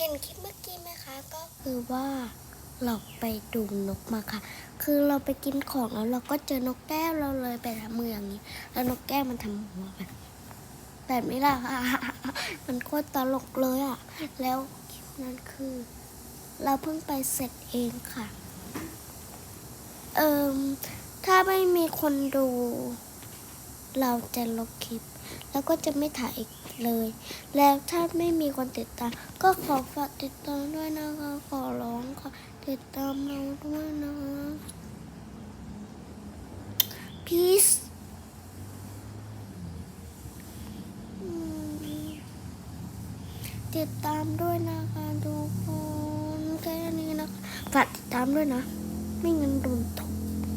เห็นคลิปเมื่อกี้ไหมคะก็คือว่าเราไปดูนกมาค่ะ คือเราไปกินของแล้วเราก็เจอนกแก้วเราเลยไปทำมืออย่างนี้ แล้วนกแก้วมันทำหัวแบบแบบนี้ล่ะมันโคตรตลกเลยอะ แล้วคลิปนั้นคือ เราเพิ่งไปเสร็จเองค่ะ เอิมถ้าไม่มีคนดู เราจะลบคลิป แล้วก็จะไม่ถ่ายอีกเลย แล้วถ้าไม่มีคนติดตาม ก็ขอฝากติดตามด้วยนะคะ ขอร้องค่ะ ติดตามเราด้วยนะ peace ติดตามด้วยนะคะทุกคนแค่นี้นะคะฝากติดตามด้วยนะ ไม่งั้นโดนทุบ